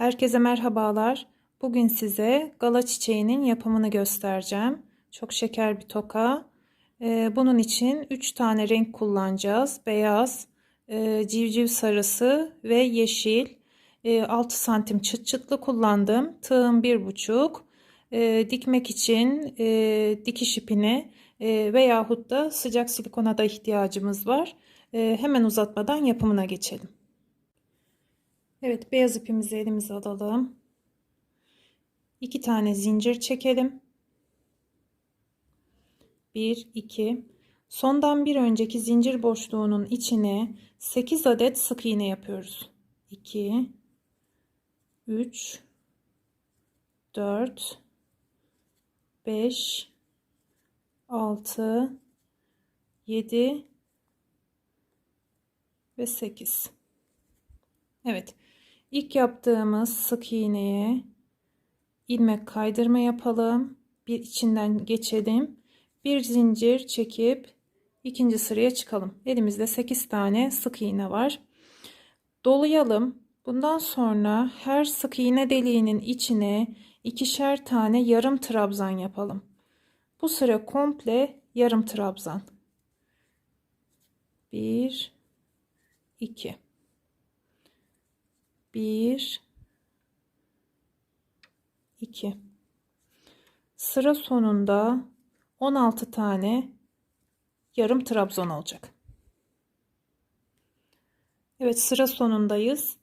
Herkese merhabalar. Bugün size gala çiçeğinin yapımını göstereceğim. Çok şeker bir toka. Ee, bunun için 3 tane renk kullanacağız. Beyaz, e, civciv sarısı ve yeşil. E, 6 santim çıt çıtlı kullandım. Tığım 1,5. E, dikmek için e, dikiş ipini e, veyahut da sıcak silikona da ihtiyacımız var. E, hemen uzatmadan yapımına geçelim. Evet beyaz ipimizi elimize alalım. İki tane zincir çekelim. Bir, iki. Sondan bir önceki zincir boşluğunun içine 8 adet sık iğne yapıyoruz. 2 3 4 5 6 7 ve 8. Evet. İlk yaptığımız sık iğneye ilmek kaydırma yapalım. Bir içinden geçelim. Bir zincir çekip ikinci sıraya çıkalım. Elimizde 8 tane sık iğne var. Dolayalım. Bundan sonra her sık iğne deliğinin içine ikişer tane yarım trabzan yapalım. Bu sıra komple yarım trabzan. 1 2 1 2 Sıra sonunda 16 tane yarım trabzan olacak. Evet sıra sonundayız.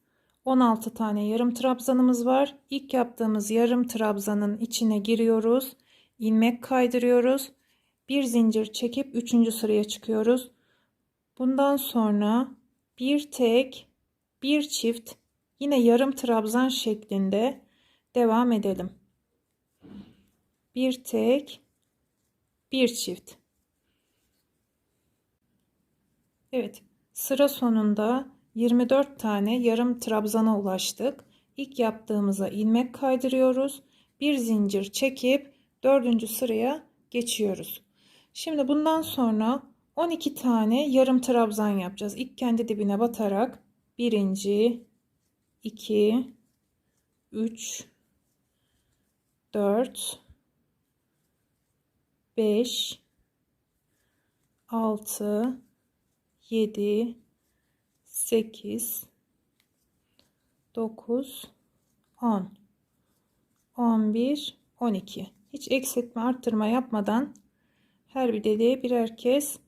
16 tane yarım trabzanımız var. İlk yaptığımız yarım trabzanın içine giriyoruz. ilmek kaydırıyoruz. Bir zincir çekip 3. sıraya çıkıyoruz. Bundan sonra bir tek bir çift Yine yarım trabzan şeklinde devam edelim. Bir tek, bir çift. Evet, sıra sonunda 24 tane yarım trabzana ulaştık. İlk yaptığımıza ilmek kaydırıyoruz. Bir zincir çekip dördüncü sıraya geçiyoruz. Şimdi bundan sonra 12 tane yarım trabzan yapacağız. İlk kendi dibine batarak birinci, 2 3 4 5 6 7 8 9 10 11 12 hiç eksiltme arttırma yapmadan her bir deliğe birer kez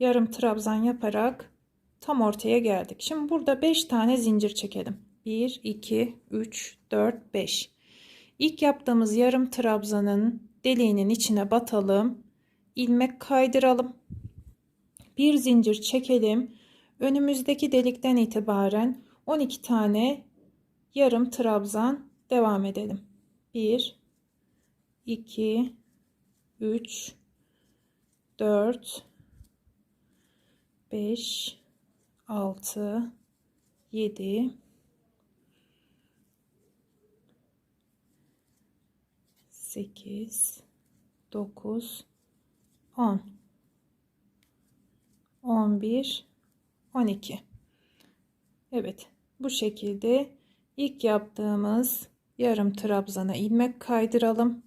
yarım trabzan yaparak tam ortaya geldik. Şimdi burada 5 tane zincir çekelim. 1, 2, 3, 4, 5. İlk yaptığımız yarım trabzanın deliğinin içine batalım. ilmek kaydıralım. Bir zincir çekelim. Önümüzdeki delikten itibaren 12 tane yarım trabzan devam edelim. 1 2 3 4 5 6 7 8 9 10 11 12 Evet bu şekilde ilk yaptığımız yarım trabzana ilmek kaydıralım.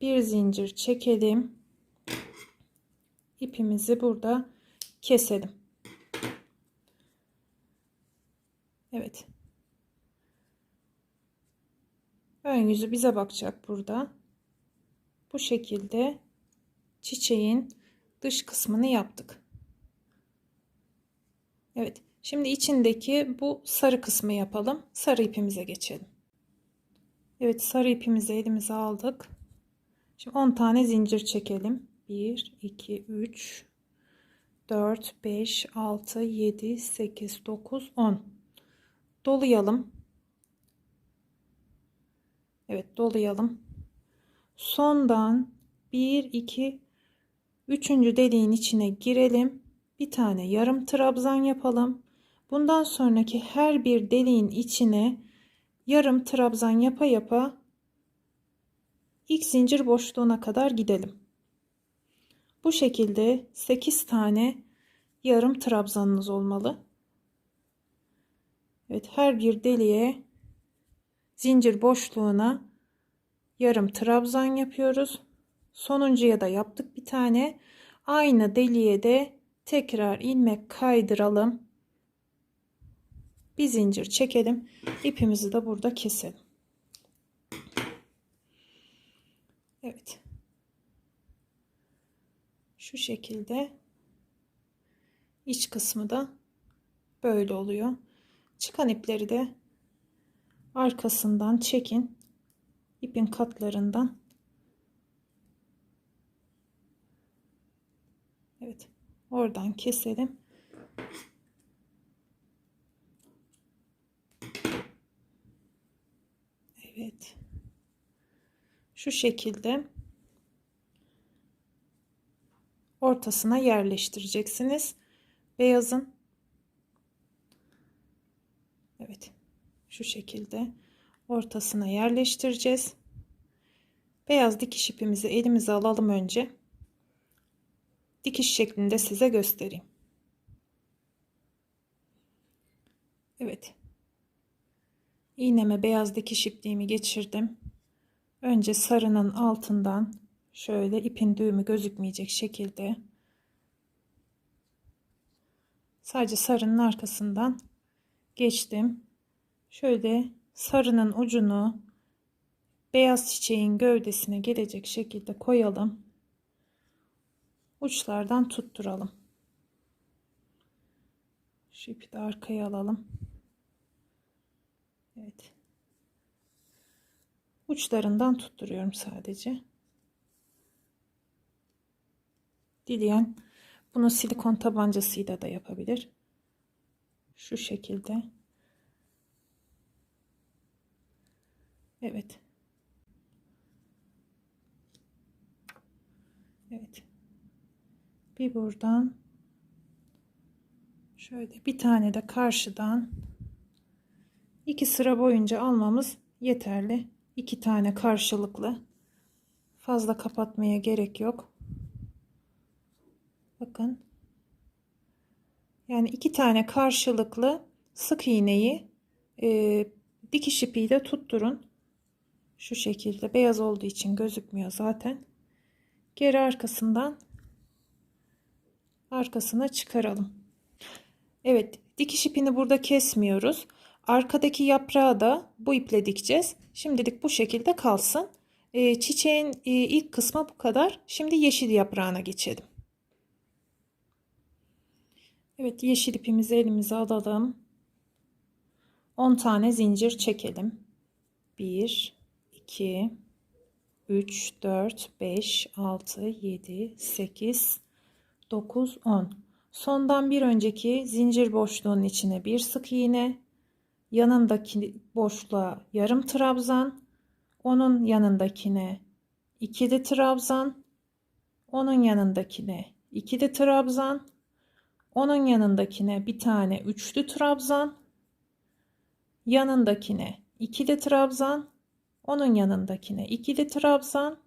Bir zincir çekelim. İpimizi burada keselim. Evet Ön yüzü bize bakacak burada. Bu şekilde çiçeğin dış kısmını yaptık. Evet. Şimdi içindeki bu sarı kısmı yapalım. Sarı ipimize geçelim. Evet sarı ipimizi elimize aldık. Şimdi 10 tane zincir çekelim. 1, 2, 3, 4, 5, 6, 7, 8, 9, 10. Dolayalım. Evet dolayalım. Sondan 1 2 3. deliğin içine girelim. Bir tane yarım trabzan yapalım. Bundan sonraki her bir deliğin içine yarım trabzan yapa yapa ilk zincir boşluğuna kadar gidelim. Bu şekilde 8 tane yarım trabzanınız olmalı. Evet her bir deliğe zincir boşluğuna yarım trabzan yapıyoruz. Sonuncuya da yaptık bir tane. Aynı deliğe de tekrar ilmek kaydıralım. Bir zincir çekelim. İpimizi de burada keselim. Evet. Şu şekilde iç kısmı da böyle oluyor. Çıkan ipleri de arkasından çekin. ipin katlarından. Evet. Oradan keselim. Evet. Şu şekilde ortasına yerleştireceksiniz. Beyazın Evet. Şu şekilde ortasına yerleştireceğiz. Beyaz dikiş ipimizi elimize alalım önce. Dikiş şeklinde size göstereyim. Evet. İğneme beyaz dikiş ipliğimi geçirdim. Önce sarının altından şöyle ipin düğümü gözükmeyecek şekilde sadece sarının arkasından geçtim. Şöyle sarının ucunu beyaz çiçeğin gövdesine gelecek şekilde koyalım. Uçlardan tutturalım. Şu ipi de arkaya alalım. Evet. Uçlarından tutturuyorum sadece. Dileyen bunu silikon tabancasıyla da yapabilir. Şu şekilde. Evet. Evet. Bir buradan şöyle bir tane de karşıdan iki sıra boyunca almamız yeterli. İki tane karşılıklı. Fazla kapatmaya gerek yok. Bakın. Yani iki tane karşılıklı sık iğneyi e, dikiş ipiyle tutturun. Şu şekilde beyaz olduğu için gözükmüyor zaten. Geri arkasından arkasına çıkaralım. Evet dikiş ipini burada kesmiyoruz. Arkadaki yaprağı da bu iple dikeceğiz. Şimdilik bu şekilde kalsın. E, çiçeğin e, ilk kısmı bu kadar. Şimdi yeşil yaprağına geçelim. Evet yeşil ipimizi elimize alalım. 10 tane zincir çekelim. 1 2 3 4 5 6 7 8 9 10 sondan bir önceki zincir boşluğunun içine bir sık iğne yanındaki boşluğa yarım trabzan onun yanındakine ikili trabzan onun yanındakine ikili trabzan onun yanındakine bir tane üçlü trabzan yanındakine ikili trabzan onun yanındakine ikili trabzan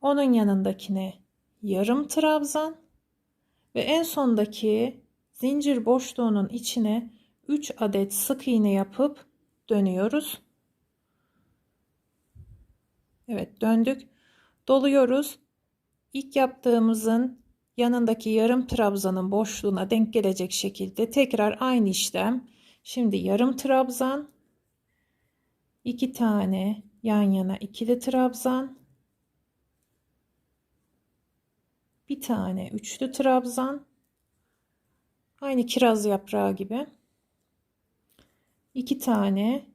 onun yanındakine yarım trabzan ve en sondaki zincir boşluğunun içine 3 adet sık iğne yapıp dönüyoruz. Evet döndük. Doluyoruz. İlk yaptığımızın yanındaki yarım trabzanın boşluğuna denk gelecek şekilde tekrar aynı işlem. Şimdi yarım trabzan, iki tane yan yana ikili trabzan, bir tane üçlü trabzan, aynı kiraz yaprağı gibi, iki tane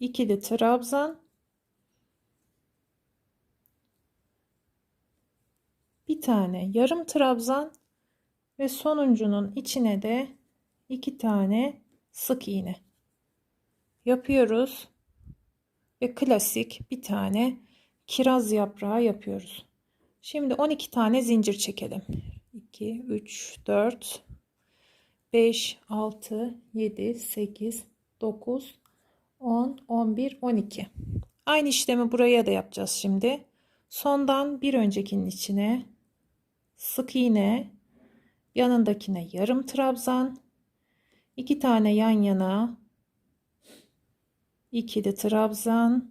ikili trabzan, bir tane yarım trabzan ve sonuncunun içine de iki tane sık iğne yapıyoruz ve klasik bir tane kiraz yaprağı yapıyoruz. Şimdi 12 tane zincir çekelim. 2 3 4 5 6 7 8 9 10 11 12 aynı işlemi buraya da yapacağız şimdi sondan bir öncekinin içine sık iğne yanındakine yarım trabzan iki tane yan yana ikili trabzan,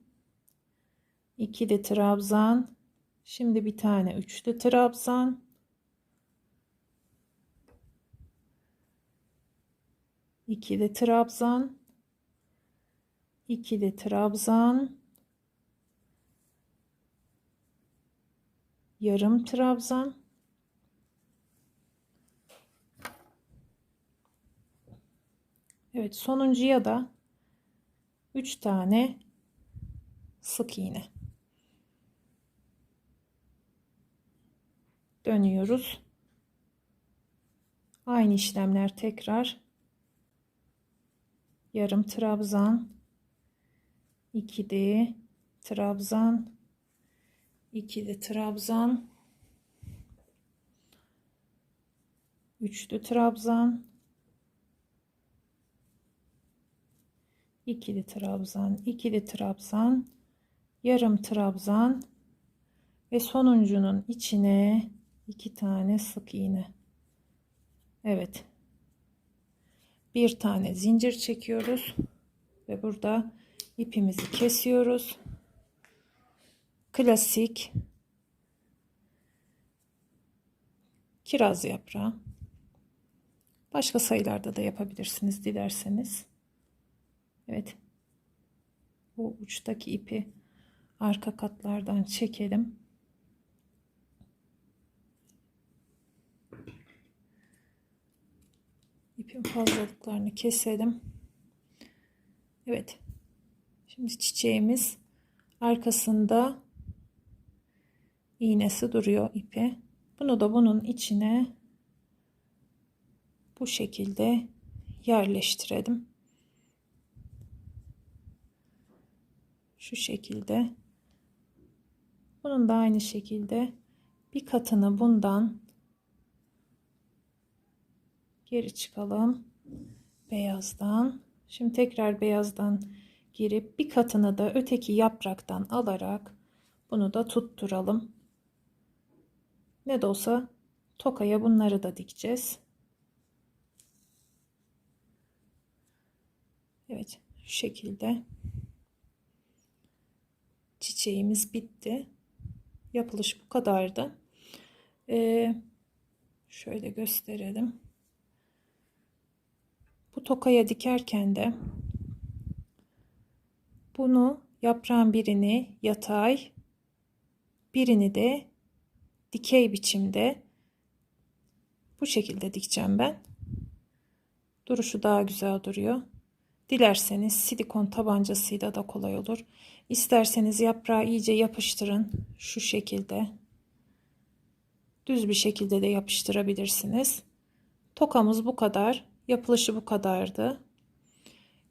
ikili trabzan. Şimdi bir tane üçlü trabzan. ikili trabzan, ikili trabzan, yarım trabzan. Evet sonuncuya da 3 tane sık iğne. Dönüyoruz. Aynı işlemler tekrar. Yarım trabzan, ikili trabzan, ikili trabzan, üçlü trabzan, ikili trabzan, ikili trabzan, yarım trabzan ve sonuncunun içine iki tane sık iğne. Evet. Bir tane zincir çekiyoruz ve burada ipimizi kesiyoruz. Klasik kiraz yaprağı. Başka sayılarda da yapabilirsiniz dilerseniz. Evet. Bu uçtaki ipi arka katlardan çekelim. İpin fazlalıklarını keselim. Evet. Şimdi çiçeğimiz arkasında iğnesi duruyor ipi. Bunu da bunun içine bu şekilde yerleştirelim. Şu şekilde. Bunun da aynı şekilde bir katını bundan geri çıkalım. Beyazdan. Şimdi tekrar beyazdan girip bir katını da öteki yapraktan alarak bunu da tutturalım. Ne de olsa tokaya bunları da dikeceğiz. Evet şu şekilde çiçeğimiz bitti. Yapılış bu kadardı. Ee, şöyle gösterelim. Bu tokaya dikerken de bunu yaprağın birini yatay, birini de dikey biçimde bu şekilde dikeceğim ben. Duruşu daha güzel duruyor. Dilerseniz silikon tabancasıyla da kolay olur. İsterseniz yaprağı iyice yapıştırın şu şekilde. Düz bir şekilde de yapıştırabilirsiniz. Tokamız bu kadar. Yapılışı bu kadardı.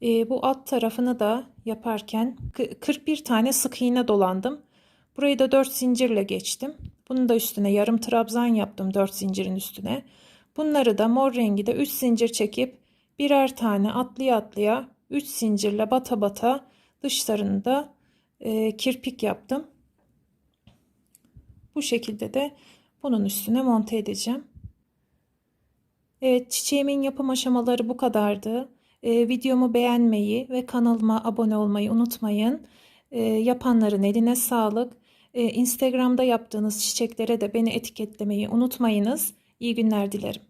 E, bu alt tarafını da yaparken 41 tane sık iğne dolandım. Burayı da 4 zincirle geçtim. Bunu da üstüne yarım trabzan yaptım 4 zincirin üstüne. Bunları da mor rengi de 3 zincir çekip birer tane atlaya atlaya 3 zincirle bata bata dışlarını da e, kirpik yaptım. Bu şekilde de bunun üstüne monte edeceğim. Evet çiçeğimin yapım aşamaları bu kadardı. Ee, videomu beğenmeyi ve kanalıma abone olmayı unutmayın. Ee, yapanların eline sağlık. Ee, Instagram'da yaptığınız çiçeklere de beni etiketlemeyi unutmayınız. İyi günler dilerim.